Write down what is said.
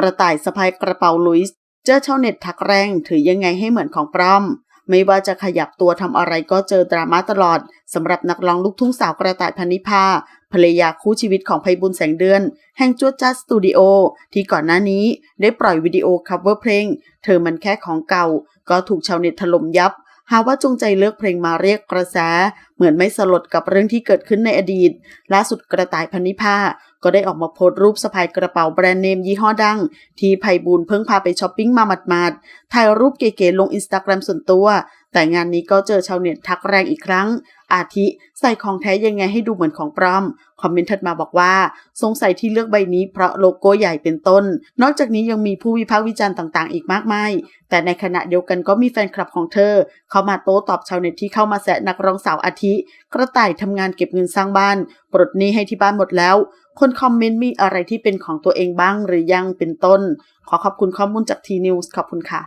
กระต่ายสะพายกระเป๋าลุยส์เจอชาวเน็ตทักแรงถือยังไงให้เหมือนของปล้ำไม่ว่าจะขยับตัวทำอะไรก็เจอดราม่าตลอดสำหรับนักร้องลูกทุ่งสาวกระต่ายพันนิพาภรรยาคู่ชีวิตของไพบุญแสงเดือน แห่งจวดจัดสตูดิโอที่ก่อนหน้านี้ได้ปล่อยวิดีโอ cover เพลง เธอมันแค่ของเก่า ก็ถูกชาวเน็ตถล่มยับ หาว่าจงใจเลือกเพลงมาเรียกกระแส เหมือนไม่สลดกับเรื่องที่เกิดขึ้นในอดีต ล่าสุดกระต่ายพันนิพาก็ได้ออกมาโพสต์รูปสะพายกระเป๋าแบรนด์เนมยี่ห้อดัง ที่ไพบูลเพิ่งพาไปช้อปปิ้งมาหมาดๆถ่ายรูปเก๋ๆลงอินสตาแกรมส่วนตัว แต่งานนี้ก็เจอชาวเน็ตทักแรงอีกครั้ง อาทิใส่ของแท้ยังไงให้ดูเหมือนของปลอม คอมเมนต์ถัดมาบอกว่า สงสัยที่เลือกใบนี้เพราะโลโก้ใหญ่เป็นต้น นอกจากนี้ยังมีผู้วิพากษ์วิจารณ์ต่างๆ อีกมากมาย แต่ในขณะเดียวกันก็มีแฟนคลับของเธอ เข้ามาโต้ตอบชาวเน็ตที่เข้ามาแซะนักร้องสาวอาทิ กระต่ายทำงานเก็บเงินสร้างบ้าน ปลดหนี้ให้ที่บ้านหมดแล้ว คนคอมเมนต์มีอะไรที่เป็นของตัวเองบ้างหรือยังเป็นต้น ขอขอบคุณข้อมูลจากทีนิวส์ขอบคุณค่ะ